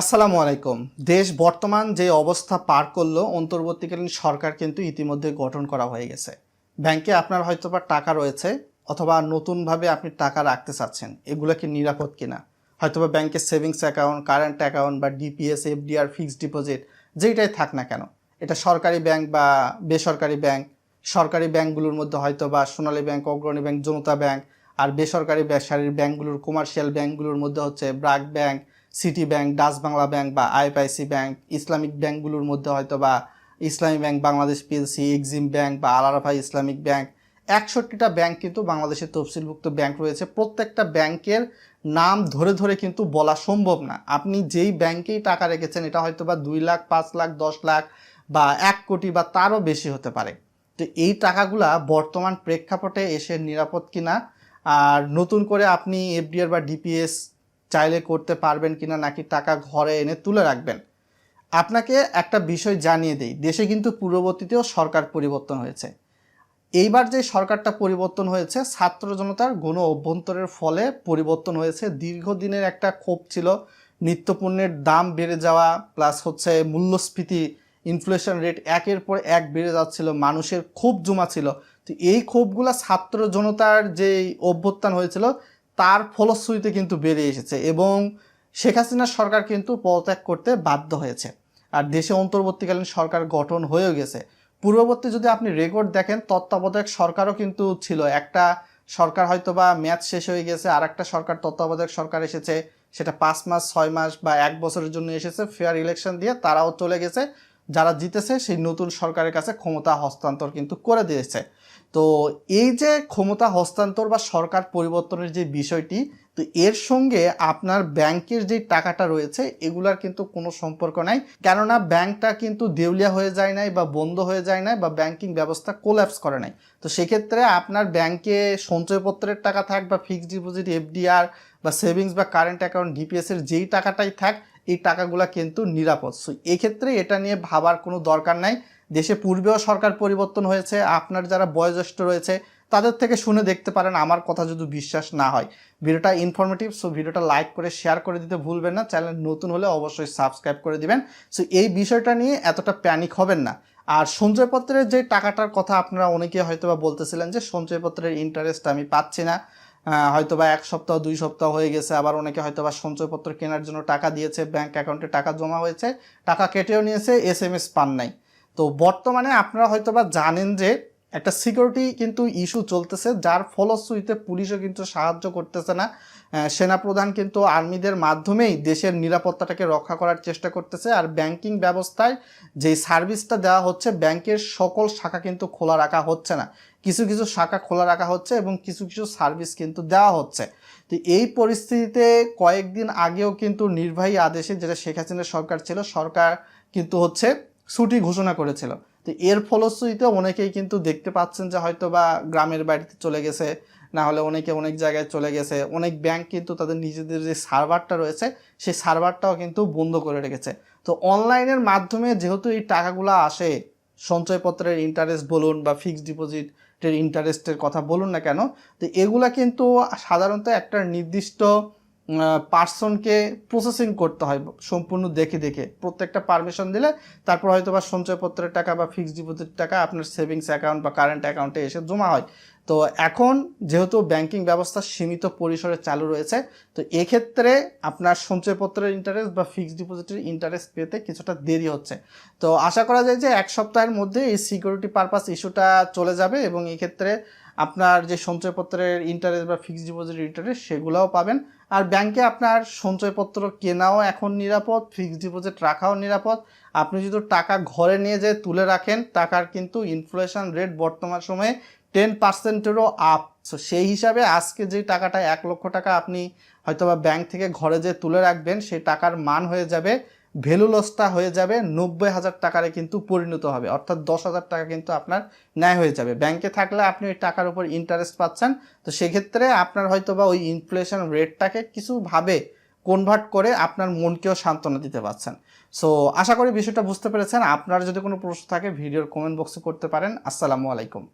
আসসালামু আলাইকুম। দেশ বর্তমান যে অবস্থা পার করল, অন্তর্বর্তীকালীন সরকার কিন্তু ইতিমধ্যে গঠন করা হয়ে গেছে। ব্যাংকে আপনার হয়তো বা টাকা রয়েছে, অথবা নতুনভাবে আপনি টাকা রাখতে চাচ্ছেন, এগুলো কি নিরাপদ কিনা? হয়তোবা ব্যাংকের সেভিংস অ্যাকাউন্ট, কারেন্ট অ্যাকাউন্ট বা ডিপিএস, এফডিআর, ফিক্সড ডিপোজিট, যেইটাই থাক না কেন, এটা সরকারি ব্যাংক বা বেসরকারি ব্যাংক, সরকারি ব্যাংকগুলোর মধ্যে হয়তো বা Sonali bank, Agrani bank, Janata bank, আর বেসরকারি ব্যবসায়ীর ব্যাংকগুলোর, কমার্শিয়াল ব্যাংকগুলোর মধ্যে হচ্ছে BRAC bank city bank Dutch Bangla bank বা আইএফআইসি ব্যাংক ইসলামিক ব্যাংকগুলোর মধ্যে হয়তো বা Islami bank Bangladesh PLC Exim bank বা আলারাফাই ইসলামিক ব্যাংক একষট্টিটা ব্যাংক কিন্তু বাংলাদেশের তফসিলভুক্ত ব্যাংক রয়েছে। প্রত্যেকটা ব্যাংকের নাম ধরে ধরে কিন্তু বলা সম্ভব না। আপনি যেই ব্যাংকেই টাকা রেখেছেন, এটা হয়তো বা দুই লাখ, পাঁচ লাখ, দশ লাখ বা এক কোটি বা তারও বেশি হতে পারে। তো এই টাকাগুলা বর্তমান প্রেক্ষাপটে এসে নিরাপদ কিনা, আর নতুন করে আপনি এফডিআর বা ডিপিএস চাইলে করতে পারবেন কিনা নাকি টাকা ঘরে এনে তুলে রাখবেন। আপনাকে একটা বিষয় জানিয়ে দেই, দেশে কিন্তু পূর্ববর্তীতেও সরকার পরিবর্তন হয়েছে। এইবার যে সরকারটা পরিবর্তন হয়েছে, ছাত্র জনতার গণ অভ্যন্তরের ফলে পরিবর্তন হয়েছে। দীর্ঘদিনের একটা ক্ষোভ ছিল, নিত্যপণ্যের দাম বেড়ে যাওয়া প্লাস হচ্ছে মূল্যস্ফীতি ইনফ্লেশন রেট একের পর এক বেড়ে যাচ্ছিল, মানুষের ক্ষোভ জমা ছিল। তো এই ক্ষোভগুলো ছাত্র জনতার যে অভ্যুত্থান হয়েছিল তার ফলশ্রুতিতে কিন্তু বেড়ে এসেছে এবং শেখ হাসিনার সরকার কিন্তু পদত্যাগ করতে বাধ্য হয়েছে। আর দেশে অন্তর্বর্তীকালীন সরকার গঠন হয়েও গেছে। পূর্ববর্তী যদি আপনি রেকর্ড দেখেন, তত্ত্বাবধায়ক সরকারও কিন্তু ছিল। একটা সরকার হয়তো বা ম্যাচ শেষ হয়ে গেছে আর একটা সরকার তত্ত্বাবধায়ক সরকার এসেছে। সেটা পাঁচ মাস, ছয় মাস বা এক বছরের জন্য এসেছে। ফেয়ার ইলেকশন দিয়ে তারাও চলে গেছে। যারা জিতেছে, সেই নতুন সরকারের কাছে ক্ষমতা হস্তান্তর কিন্তু করে দিয়েছে। তো এই যে ক্ষমতা হস্তান্তর বা সরকার পরিবর্তনের যে বিষয়টি, তো এর সঙ্গে আপনার ব্যাংকের যে টাকাটা রয়েছে, এগুলার কিন্তু কোনো সম্পর্ক নাই। কেননা ব্যাংকটা কিন্তু দেউলিয়া হয়ে যায় নাই বা বন্ধ হয়ে যায় নাই বা ব্যাংকিং ব্যবস্থা কোল্যাপস করে নাই। তো সেক্ষেত্রে আপনার ব্যাংকে সঞ্চয়পত্রের টাকা থাক বা ফিক্সড ডিপোজিট এফডিআর বা সেভিংস বা কারেন্ট অ্যাকাউন্ট ডিপিএসের যেই টাকাটাই থাক এই টাকাগুলা কিন্তু নিরাপদ। সো এক্ষেত্রে এটা নিয়ে ভাবার কোনো দরকার নাই। দেশে পূর্বেও সরকার পরিবর্তন হয়েছে। আপনার যারা বয়োজ্যেষ্ঠ রয়েছে, তাদের থেকে শুনে দেখতে পারেন। আমার কথা যদি বিশ্বাস না হয়। ভিডিওটা ইনফরমেটিভ সো ভিডিওটা লাইক করে শেয়ার করে দিতে ভুলবেন না। চ্যানেল নতুন হলে অবশ্যই সাবস্ক্রাইব করে দিবেন। সো এই বিষয়টা নিয়ে এতটা প্যানিক হবেন না। আর সঞ্চয়পত্রের যে টাকাটার কথা আপনারা অনেকে হয়তো বা বলতেছিলেন যে, সঞ্চয়পত্রের ইন্টারেস্ট আমি পাচ্ছি না। হয়তো বা এক সপ্তাহ, দুই সপ্তাহ হয়ে গেছে। আবার অনেকে হয়তো বা সঞ্চয়পত্র কেনার জন্য টাকা দিয়েছে ব্যাংক অ্যাকাউন্টে টাকা জমা হয়েছে, টাকা কেটেও নিয়েছে এস এম এস পান নাই। তো বর্তমানে আপনারা হয়তো বা জানেন যে একটা সিকিউরিটি কিন্তু ইস্যু চলতেছে, যার ফলশ্রুতিতে পুলিশও কিন্তু সাহায্য করতেছে না। সেনাপ্রধান কিন্তু আর্মিদের মাধ্যমেই দেশের নিরাপত্তাটাকে রক্ষা করার চেষ্টা করতেছে আর ব্যাংকিং ব্যবস্থায় যে সার্ভিসটা দেওয়া হচ্ছে ব্যাংকের সকল শাখা কিন্তু খোলা রাখা হচ্ছে না। কিছু কিছু শাখা খোলা রাখা হচ্ছে এবং কিছু কিছু সার্ভিস কিন্তু দেওয়া হচ্ছে। তো এই পরিস্থিতিতে কয়েকদিন আগেও কিন্তু নির্বাহী আদেশে যেটা শেখ হাসিনার সরকার ছিল, সরকার কিন্তু হচ্ছে ছুটি ঘোষণা করেছিল। তো এর ফলশ্রুতিতে অনেকেই কিন্তু দেখতে পাচ্ছেন যে হয়তো বা গ্রামের বাড়িতে চলে গেছে, না হলে অনেকে অনেক জায়গায় চলে গেছে। অনেক ব্যাংক কিন্তু তাদের নিজেদের যে সার্ভারটা রয়েছে, সেই সার্ভারটাও কিন্তু বন্ধ করে রেখেছে। তো অনলাইনের মাধ্যমে যেহেতু এই টাকাগুলো আসে, সঞ্চয়পত্রের ইন্টারেস্ট বলুন বা ফিক্সড ডিপোজিটের ইন্টারেস্টের কথা বলুন না কেন, তো এগুলা কিন্তু সাধারণত একটা নির্দিষ্ট পার্সনকে প্রসেসিং করতে হয় সম্পূর্ণ দেখে দেখে। প্রত্যেকটা পারমিশন দিলে তারপর হয়তো বা সঞ্চয়পত্রের টাকা বা ফিক্সড ডিপোজিট টাকা আপনার সেভিংস অ্যাকাউন্ট বা কারেন্ট অ্যাকাউন্টে এসে জমা হয়। তো এখন যেহেতু ব্যাংকিং ব্যবস্থা সীমিত পরিসরে চালু রয়েছে, তো এক্ষেত্রে আপনার সঞ্চয়পত্রের ইন্টারেস্ট বা ফিক্সড ডিপোজিটের ইন্টারেস্ট পেতে কিছুটা দেরি হচ্ছে। তো আশা করা যায় যে এক সপ্তাহের মধ্যে এই সিকিউরিটি পারপাস ইস্যুটা চলে যাবে এবং এক্ষেত্রে আপনার যে সঞ্চয়পত্রের ইন্টারেস্ট বা ফিক্সড ডিপোজিটের ইন্টারেস্ট সেগুলোও পাবেন। আর ব্যাংকে আপনার সঞ্চয়পত্র কেনাও এখন নিরাপদ ফিক্সড ডিপোজিট রাখাও নিরাপদ। আপনি যদি টাকা ঘরে নিয়ে যেয়ে তুলে রাখেন, টাকার কিন্তু ইনফ্লেশন রেট বর্তমান সময়ে টেন পার্সেন্টেরও আপ সো সেই হিসাবে আজকে যে টাকাটা, এক লক্ষ টাকা আপনি হয়তোবা ব্যাংক থেকে ঘরে যে তুলে রাখবেন, সেই টাকার মান হয়ে যাবে ভ্যালু লসটা হয়ে যাবে, নব্বই হাজার টাকারে কিন্তু পরিণত হবে। অর্থাৎ দশ হাজার টাকা কিন্তু আপনার ন্যায় হয়ে যাবে। ব্যাংকে থাকলে আপনি ওই টাকার উপর ইন্টারেস্ট পাচ্ছেন। তো সেক্ষেত্রে আপনার হয়তো বা ওই ইনফ্লেশন রেটটাকে কিছুভাবে কনভার্ট করে আপনার মনকেও সান্ত্বনা দিতে পারছেন সো আশা করি বিষয়টা বুঝতে পেরেছেন। আপনার যদি কোনো প্রশ্ন থাকে, ভিডিওর কমেন্ট বক্সে করতে পারেন। আসসালামু আলাইকুম।